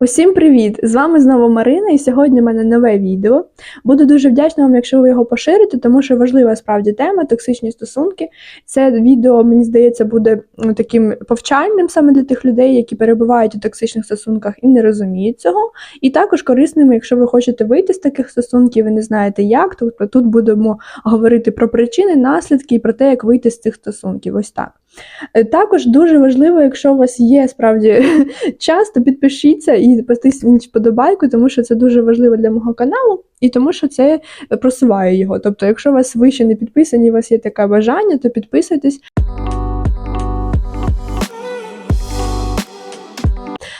Усім привіт! З вами знову Марина, і сьогодні в мене нове відео. Буду дуже вдячна вам, якщо ви його поширите, тому що важлива справді тема токсичні стосунки. Це відео, мені здається, буде таким повчальним саме для тих людей, які перебувають у токсичних стосунках і не розуміють цього. І також корисним, якщо ви хочете вийти з таких стосунків і не знаєте як, то тут будемо говорити про причини, наслідки і про те, як вийти з цих стосунків. Ось так. Е, Також дуже важливо, якщо у вас є справді час, то підпишіться і потисніть вподобайку, тому що це дуже важливо для мого каналу, і тому що це просуває його. Тобто, якщо у вас ви ще не підписані, у вас є таке бажання, то підписуйтесь.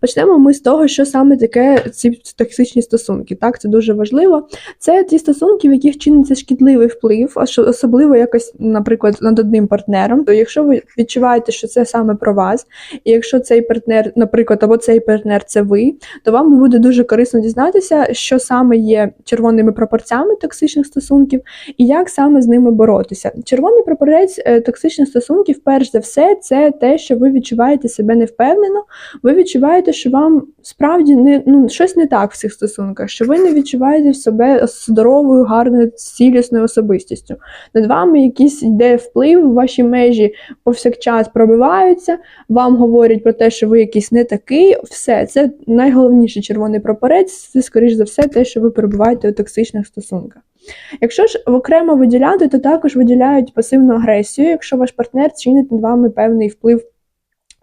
Почнемо ми з того, що саме таке ці токсичні стосунки. Так, це дуже важливо. Це ті стосунки, в яких чиниться шкідливий вплив, особливо якось, наприклад, над одним партнером. То якщо ви відчуваєте, що це саме про вас, і якщо цей партнер, наприклад, або цей партнер це ви, то вам буде дуже корисно дізнатися, що саме є червоними прапорцями токсичних стосунків і як саме з ними боротися. Червоний прапорець е, токсичних стосунків, перш за все, це те, що ви відчуваєте себе невпевнено, ви відчуваєте, що вам справді не ну щось не так в цих стосунках, що ви не відчуваєте себе здоровою, гарною, цілісною особистістю. Над вами якийсь йде вплив, ваші межі повсякчас пробиваються, вам говорять про те, що ви якийсь не такий. Все, це найголовніший червоний прапорець. Це, скоріш за все, те, що ви перебуваєте у токсичних стосунках. Якщо ж окремо виділяти, то також виділяють пасивну агресію, якщо ваш партнер чинить над вами певний вплив.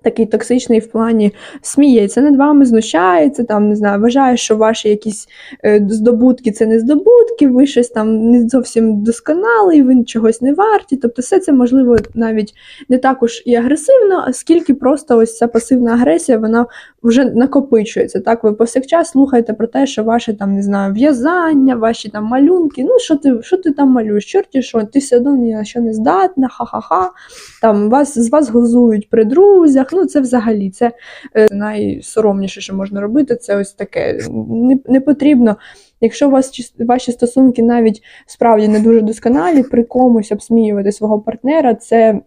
Такий токсичний в плані сміється над вами, знущається, там не знаю, вважає, що ваші якісь е, здобутки це не здобутки, ви щось там не зовсім досконалий, ви чогось не варті. Тобто, все це можливо навіть не також і агресивно, скільки просто ось ця пасивна агресія, вона вже накопичується. Так, ви повсякчас слухаєте про те, що ваше там не знаю, в'язання, ваші там малюнки. Ну що ти, що ти там малюєш? Чорті, що ти все одно ні на що не здатна, ха-ха-ха. Там вас з вас глузують при друзях. Ну це взагалі це е, найсоромніше, що можна робити. Це ось таке. Не, не потрібно. Якщо у вас ваші стосунки навіть справді не дуже досконалі, при комусь обсміювати свого партнера, це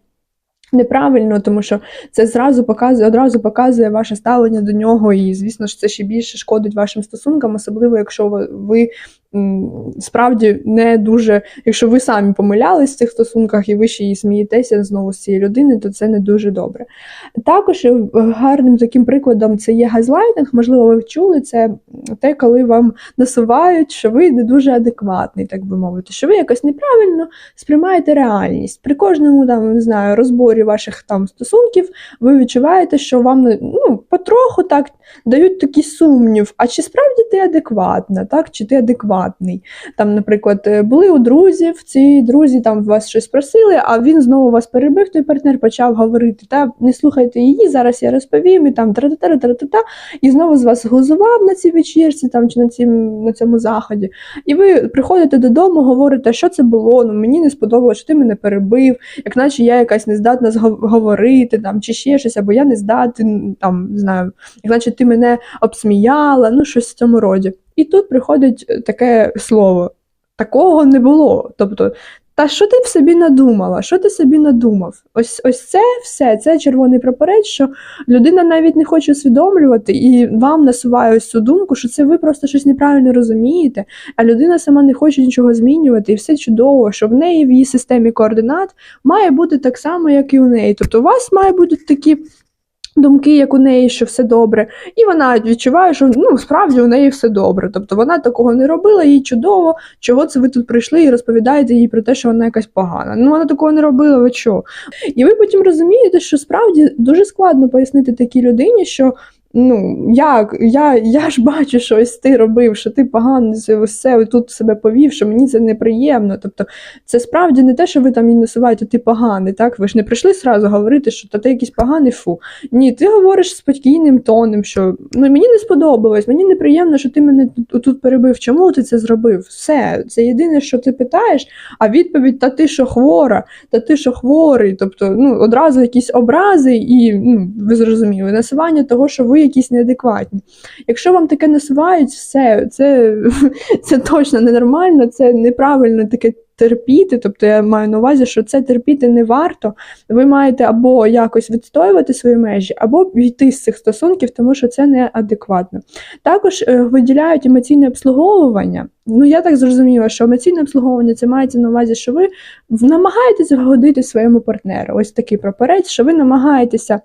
неправильно, тому що це зразу показує, одразу показує ваше ставлення до нього, і звісно ж це ще більше шкодить вашим стосункам, особливо якщо ви, справді не дуже, якщо ви самі помилялись в цих стосунках і ви ще і смієтеся знову з цієї людини, то це не дуже добре. Також е, гарним таким прикладом це є газлайтинг. Можливо, ви чули це те, коли вам насувають, що ви не дуже адекватний, так би мовити, що ви якось неправильно сприймаєте реальність. При кожному там не знаю розборі ваших там стосунків ви відчуваєте, що вам ну потроху так дають такий сумнів. А чи справді ти адекватна, так чи ти адекватний? Там, наприклад, е, були у друзів, ці друзі там вас щось просили, а він знову вас перебив, той партнер почав говорити: та не слухайте її, зараз я розповім, і там тра-та-та-та-та-та, і знову з вас глузував на цій вечірці там чи на цім на цьому заході. І ви приходите додому, говорите, що це було, ну мені не сподобалося, що ти мене перебив, як наче я якась не здатна говорити там, чи ще щось, або я не здатен, там, знаю, як наче ти мене обсміяла, ну щось в цьому роді. І тут приходить е, таке слово: такого не було. Тобто, та що ти в собі надумала? Що ти собі надумав? Ось ось це все, це червоний прапорець, що людина навіть не хоче усвідомлювати, і вам насуває ось цю думку, що це ви просто щось неправильно розумієте, а людина сама не хоче нічого змінювати, і все чудово, що в неї в її системі координат має бути так само, як і у неї. Тобто у вас має бути такі. Думки, як у неї, що все добре, і вона відчуває, що ну справді у неї все добре. Тобто вона такого не робила, їй чудово, чого це ви тут прийшли і розповідаєте їй про те, що вона якась погана. Ну вона такого не робила, ви чого? І ви потім розумієте, що справді дуже складно пояснити такій людині, що ну як я, я ж бачу, що ось ти робив, що ти погано все тут себе повів, що мені це неприємно. Тобто, це справді не те, що ви там їй насуваєте, ти поганий. Так, ви ж не прийшли сразу говорити, що та ти якийсь поганий фу. Ні, ти говориш спокійним тоном, що ну мені не сподобалось, мені неприємно, що ти мене тут, тут перебив. Чому ти це зробив? Все, це єдине, що ти питаєш, а відповідь: та ти що хвора, та ти що хворий. Тобто, ну одразу якісь образи, і ну ви зрозуміли, насування того, що ви якісь неадекватні. Якщо вам таке насувають, все це, це точно ненормально, це неправильно таке терпіти. Тобто я маю на увазі, що це терпіти не варто. Ви маєте або якось відстоювати свої межі, або йти з цих стосунків, тому що це неадекватно. Також е, виділяють емоційне обслуговування. Ну, я так зрозуміла, що емоційне обслуговування це мається на увазі, що ви намагаєтеся вгодити своєму партнеру. Ось такий прапорець, що ви намагаєтеся.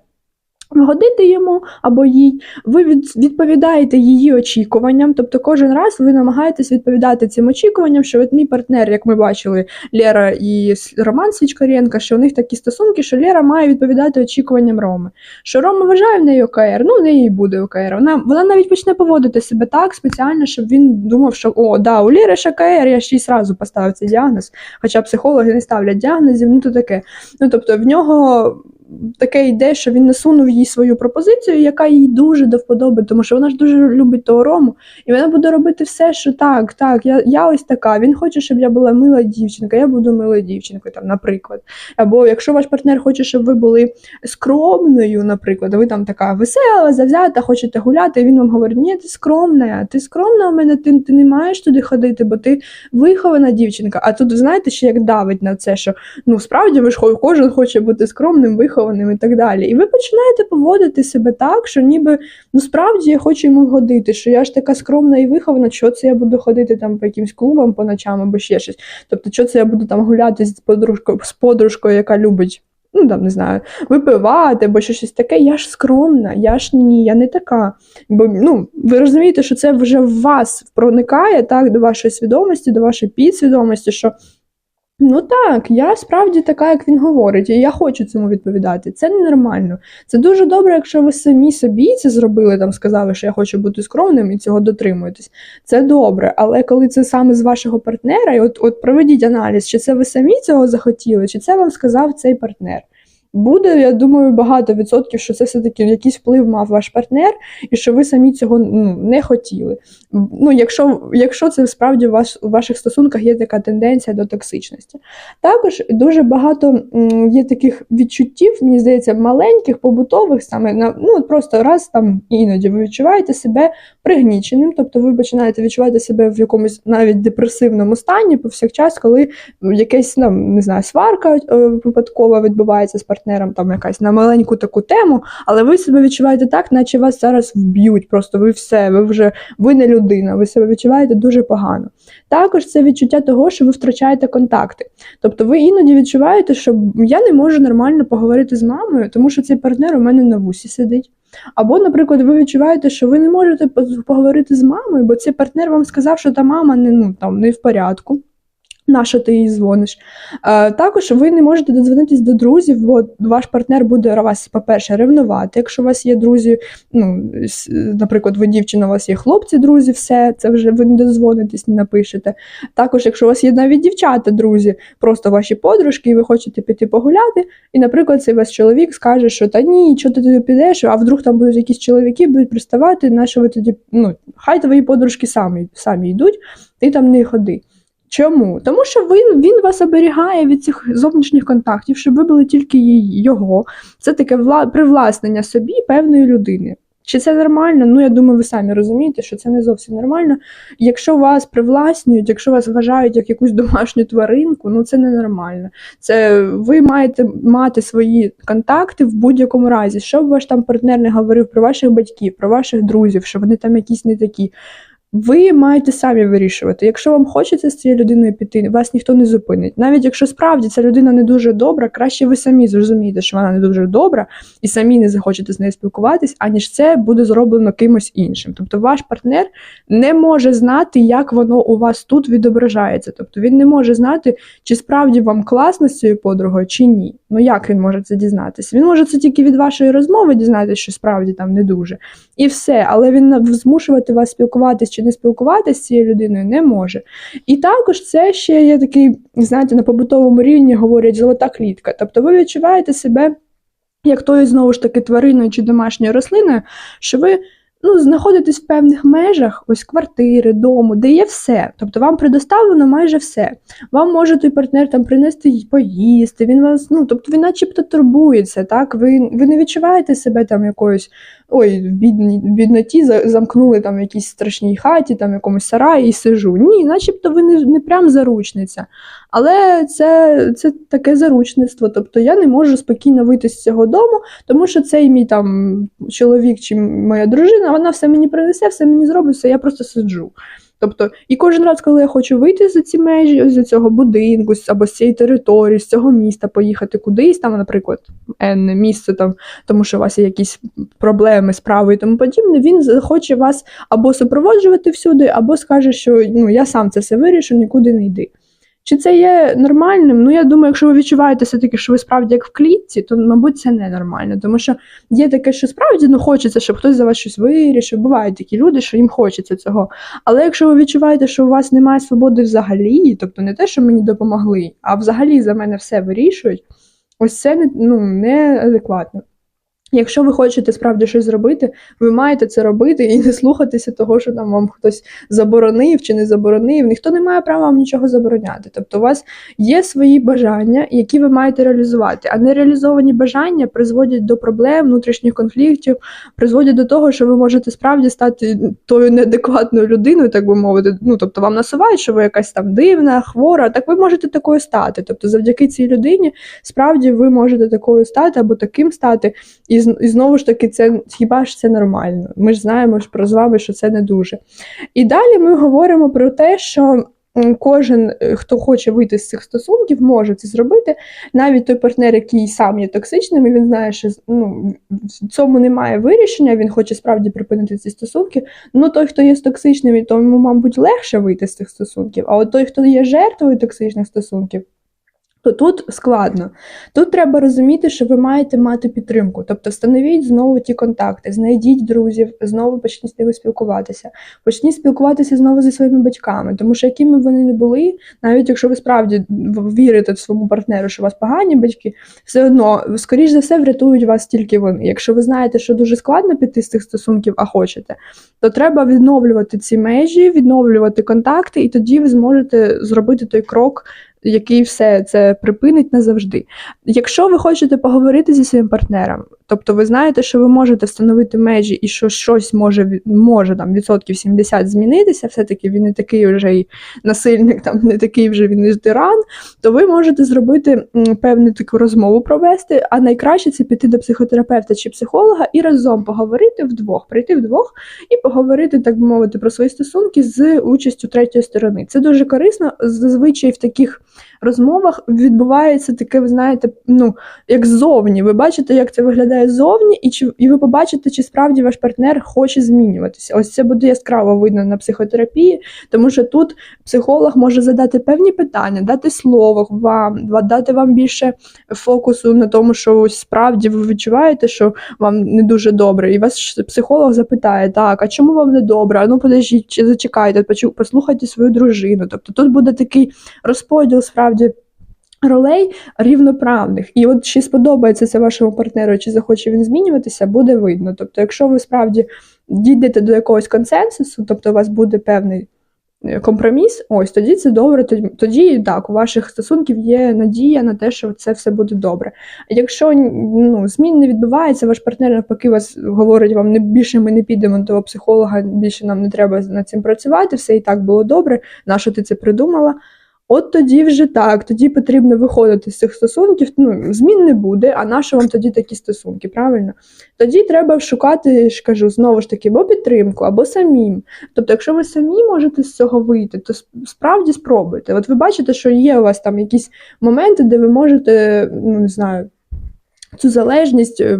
Вгодити йому або їй, ви відповідаєте її очікуванням, тобто кожен раз ви намагаєтесь відповідати цим очікуванням, що от мій партнер, як ми бачили, Лера і Роман Свічкаренко, що у них такі стосунки, що Лера має відповідати очікуванням Роми. Що Рома вважає в неї ОКР, ну в неї буде ОКР. Вона вона навіть почне поводити себе так спеціально, щоб він думав, що о, да, у Лєри ж ОКР, я ще й сразу поставив цей діагноз, хоча психологи не ставлять діагнозів, ну то таке. Ну тобто в нього таке йде, що він насунув їй свою пропозицію, яка їй дуже до вподоби, тому що вона ж дуже любить того рому, і вона буде робити все, що так, так, я я ось така. Він хоче, щоб я була мила дівчинка, я буду милою дівчинкою, там, наприклад. Або якщо ваш партнер хоче, щоб ви були скромною, наприклад, а ви там така весела, завзята, хочете гуляти, і він вам говорить, ні, ти скромна, ти скромна у мене, ти, ти не маєш туди ходити, бо ти вихована дівчинка. А тут, знаєте, ще як давить на це, що ну справді ви ж кожен хоче бути скромним, вихованим вихованим і так далі. І ви починаєте поводити себе так, що ніби ну справді я хочу йому годити, що я ж така скромна і вихована, що це я буду ходити там по якимсь клубам по ночам або ще щось. Тобто, що це я буду там гуляти з подружкою, з подружкою, яка любить. Ну, там, не знаю, випивати або щось таке, я ж скромна, я ж ні, я не така. Бо ну, ви розумієте, що це вже в вас проникає так, до вашої свідомості, до вашої підсвідомості, що Ну так, я справді така, як він говорить, і я хочу цьому відповідати. Це ненормально. Це дуже добре, якщо ви самі собі це зробили, там сказали, що я хочу бути скромним і цього дотримуєтесь. Це добре. Але коли це саме з вашого партнера, і от от проведіть аналіз, чи це ви самі цього захотіли, чи це вам сказав цей партнер. Буде, я думаю, багато відсотків, що це все-таки якийсь вплив мав ваш партнер, і що ви самі цього не хотіли. Ну, Якщо якщо це справді у, вас, у ваших стосунках є така тенденція до токсичності. Також дуже багато є таких відчуттів, мені здається, маленьких, побутових, саме на ну, просто раз там іноді ви відчуваєте себе пригніченим, тобто ви починаєте відчувати себе в якомусь навіть депресивному стані повсякчас, коли якась ну, не знаю, сварка е, випадкова відбувається з партнером партнером там якась на маленьку таку тему, але ви себе відчуваєте так, наче вас зараз вб'ють. Просто ви все, ви вже ви не людина, ви себе відчуваєте дуже погано. Також це відчуття того, що ви втрачаєте контакти. Тобто ви іноді відчуваєте, що я не можу нормально поговорити з мамою, тому що цей партнер у мене на вусі сидить. Або, наприклад, ви відчуваєте, що ви не можете поговорити з мамою, бо цей партнер вам сказав, що та мама не ну там не в порядку. На що ти їй дзвониш? Е, також ви не можете додзвонитись до друзів, бо ваш партнер буде вас, по-перше, ревнувати. Якщо у вас є друзі, ну, наприклад, ви дівчина, у вас є хлопці, друзі, все, це вже ви не додзвонитесь, не напишете. Також, якщо у вас є навіть дівчата, друзі, просто ваші подружки, і ви хочете піти погуляти, і, наприклад, цей ваш чоловік скаже, що та ні, що ти туди підеш, а вдруг там будуть якісь чоловіки, будуть приставати, на що ви тоді, ну, хай твої подружки самі, самі йдуть, ти там не ходи. Чому? Тому що він він вас оберігає від цих зовнішніх контактів, щоб ви були тільки його. Це таке вла... привласнення собі певної людини. Чи це нормально? Ну, я думаю, ви самі розумієте, що це не зовсім нормально. Якщо вас привласнюють, якщо вас вважають як якусь домашню тваринку, ну це ненормально. Це ви маєте мати свої контакти в будь-якому разі. Що б ваш там партнер не говорив про ваших батьків, про ваших друзів, що вони там якісь не такі. Ви маєте самі вирішувати. Якщо вам хочеться з цією людиною піти, вас ніхто не зупинить. Навіть якщо справді ця людина не дуже добра, краще ви самі зрозумієте, що вона не дуже добра, і самі не захочете з нею спілкуватись, аніж це буде зроблено кимось іншим. Тобто ваш партнер не може знати, як воно у вас тут відображається. Тобто він не може знати, чи справді вам класно з цією подругою, чи ні. Ну як він може це дізнатися? Він може це тільки від вашої розмови дізнатися, що справді там не дуже. І все, але він змушувати вас спілкуватись не спілкуватися з цією людиною не може. І також це ще є такий, знаєте, на побутовому рівні говорять золота клітка. Тобто ви відчуваєте себе як тою знову ж таки твариною чи домашньою рослиною, що ви ну, знаходитесь в певних межах, ось квартири, дому, де є все. Тобто вам предоставлено майже все. Вам може той партнер там принести поїсти, він вас, ну тобто він начебто турбується, так? Ви ви не відчуваєте себе там якоюсь ой, в бідні, бідноті замкнули там в якійсь страшній хаті, там в якомусь сараї і сижу. Ні, начебто ви не, не прям заручниця. Але це, це таке заручництво. Тобто я не можу спокійно вийти з цього дому, тому що цей мій там чоловік чи моя дружина, вона все мені принесе, все мені зробить, все, я просто сиджу. Тобто, і кожен раз, коли я хочу вийти за ці межі, з цього будинку або з цієї території, з цього міста, поїхати кудись, там, наприклад, енне місце, там, тому що у вас є якісь проблеми, справи і тому подібне, він захоче вас або супроводжувати всюди, або скаже, що ну, я сам це все вирішу, нікуди не йди. Чи це є нормальним? Ну, я думаю, якщо ви відчуваєте все-таки, що ви справді як в клітці, то, мабуть, це ненормально. Тому що є таке, що справді ну, хочеться, щоб хтось за вас щось вирішив. Бувають такі люди, що їм хочеться цього. Але якщо ви відчуваєте, що у вас немає свободи взагалі, тобто не те, що мені допомогли, а взагалі за мене все вирішують, ось це ну, неадекватно. Якщо ви хочете справді щось зробити, ви маєте це робити і не слухатися того, що там вам хтось заборонив чи не заборонив. Ніхто не має права вам нічого забороняти. Тобто, у вас є свої бажання, які ви маєте реалізувати. А нереалізовані бажання призводять до проблем, внутрішніх конфліктів, призводять до того, що ви можете справді стати тою неадекватною людиною, так би мовити. Ну тобто вам насувають, що ви якась там дивна, хвора. Так ви можете такою стати. Тобто, завдяки цій людині, справді ви можете такою стати або таким стати. І, і знову ж таки, це хіба ж це нормально? Ми ж знаємо про з вами, що це не дуже. І далі ми говоримо про те, що. Кожен, е, хто хоче вийти з цих стосунків, може це зробити. Навіть той партнер, який сам є токсичним, і він знає, що ну, в цьому немає вирішення, він хоче справді припинити ці стосунки. Ну, той, хто є токсичним, то йому, мабуть, легше вийти з цих стосунків. А от той, хто є жертвою токсичних стосунків, то тут складно. Тут треба розуміти, що ви маєте мати підтримку. Тобто встановіть знову ті контакти, знайдіть друзів, знову почніть з ними спілкуватися. Почніть спілкуватися знову зі своїми батьками, тому що якими вони не були, навіть якщо ви справді вірите в своєму партнеру, що у вас погані батьки, все одно, скоріш за все, врятують вас тільки вони. Якщо ви знаєте, що дуже складно піти з цих стосунків, а хочете, то треба відновлювати ці межі, відновлювати контакти, і тоді ви зможете зробити той крок який все це припинить назавжди. Якщо ви хочете поговорити зі своїм партнером, тобто ви знаєте, що ви можете встановити межі і що щось може може там відсотків 70 змінитися, все-таки він не такий вже і насильник, там не такий вже він і тиран, то ви можете зробити певну таку розмову провести. А найкраще це піти до психотерапевта чи психолога і разом поговорити вдвох, прийти вдвох і поговорити, так би мовити, про свої стосунки з участю третьої сторони. Це дуже корисно. Зазвичай в таких розмовах відбувається таке, ви знаєте, ну як ззовні. Ви бачите, як це виглядає ззовні, і чи і ви побачите, чи справді ваш партнер хоче змінюватися. Ось це буде яскраво видно на психотерапії, тому що тут психолог може задати певні питання, дати слово вам, дати вам більше фокусу на тому, що ось справді ви відчуваєте, що вам не дуже добре, і вас психолог запитає, так, а чому вам не добре? А ну подождіть, зачекайте, послухайте свою дружину. Тобто тут буде такий розподіл справді. Ролей рівноправних, і от чи сподобається це вашому партнеру, чи захоче він змінюватися, буде видно. Тобто, якщо ви справді дійдете до якогось консенсусу, тобто у вас буде певний е, компроміс, ось тоді це добре. Тоді, так, у ваших стосунків є надія на те, що це все буде добре. Якщо ну, змін не відбувається, ваш партнер навпаки вас говорить вам не більше ми не підемо до психолога, більше нам не треба над цим працювати, все і так було добре. На що ти це придумала? От тоді вже так, тоді потрібно виходити з цих стосунків. Ну, змін не буде, а на що вам тоді такі стосунки, правильно? Тоді треба шукати, ж кажу, знову ж таки, або підтримку, або самим. Тобто, якщо ви самі можете з цього вийти, то справді спробуйте. От ви бачите, що є у вас там якісь моменти, де ви можете, ну не знаю. Цю залежність е,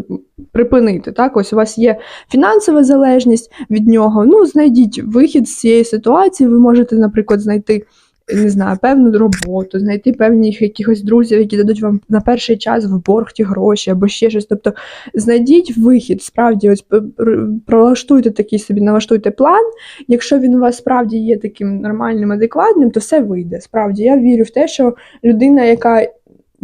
припинити. Так, ось у вас є фінансова залежність від нього. Ну, знайдіть вихід з цієї ситуації. Ви можете, наприклад, знайти не знаю, певну роботу, знайти певних якихось друзів, які дадуть вам на перший час в борг ті гроші або ще щось. Тобто знайдіть вихід, справді, ось пролаштуйте такий собі, налаштуйте план. Якщо він у вас справді є таким нормальним, адекватним, то все вийде. Справді, я вірю в те, що людина, яка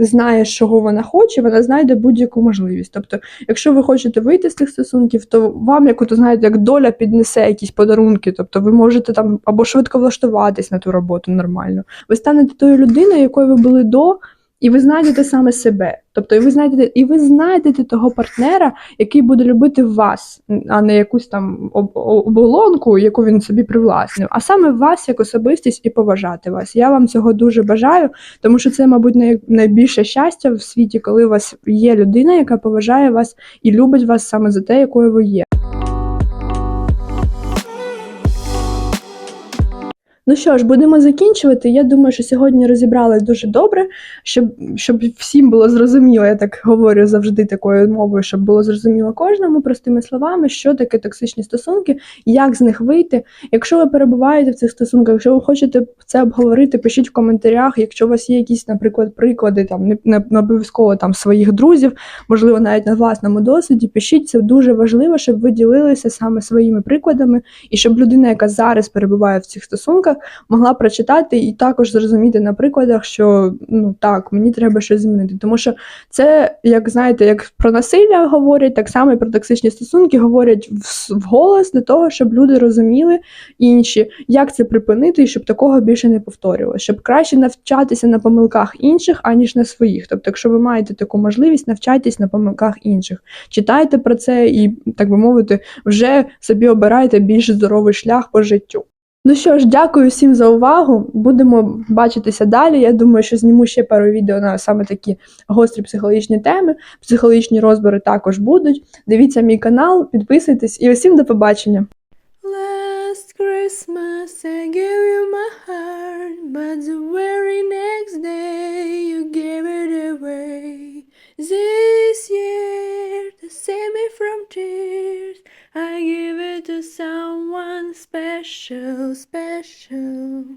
знає, чого вона хоче, вона знайде будь-яку можливість. Тобто, якщо ви хочете вийти з цих стосунків, то вам, як то знаєте, як доля піднесе якісь подарунки. Тобто, ви можете там або швидко влаштуватись на ту роботу нормально. Ви станете тою людиною, якою ви були до. І ви знайдете саме себе. Тобто, і ви знайдете, і ви знайдете того партнера, який буде любити вас, а не якусь там об- оболонку, яку він собі привласнив, а саме вас як особистість і поважати вас. Я вам цього дуже бажаю, тому що це, мабуть, най- найбільше щастя в світі, коли у вас є людина, яка поважає вас і любить вас саме за те, якою ви є. Ну що ж, будемо закінчувати. Я думаю, що сьогодні розібрали дуже добре, щоб, щоб всім було зрозуміло, я так говорю завжди такою мовою, щоб було зрозуміло кожному простими словами, що таке токсичні стосунки, як з них вийти. Якщо ви перебуваєте в цих стосунках, якщо ви хочете це обговорити, пишіть в коментарях. Якщо у вас є якісь, наприклад, приклади, там не, не, не обов'язково там своїх друзів, можливо, навіть на власному досвіді, пишіть це дуже важливо, щоб ви ділилися саме своїми прикладами, і щоб людина, яка зараз перебуває в цих стосунках, могла прочитати і також зрозуміти на прикладах, що ну так, мені треба щось змінити. Тому що це, як знаєте, як про насилля говорять, так само і про токсичні стосунки говорять вголос для того, щоб люди розуміли інші, як це припинити, і щоб такого більше не повторювалося, щоб краще навчатися на помилках інших, аніж на своїх. Тобто, якщо ви маєте таку можливість, навчайтесь на помилках інших, читайте про це і, так би мовити, вже собі обирайте більш здоровий шлях по життю. Ну що ж, дякую всім за увагу. Будемо бачитися далі. Я думаю, що зніму ще пару відео на саме такі гострі психологічні теми. Психологічні розбори також будуть. Дивіться мій канал, підписуйтесь і усім до побачення. Last Christmas I gave you my heart, but the very next day you gave it away. This year to save me from tears, I give it to someone special, special.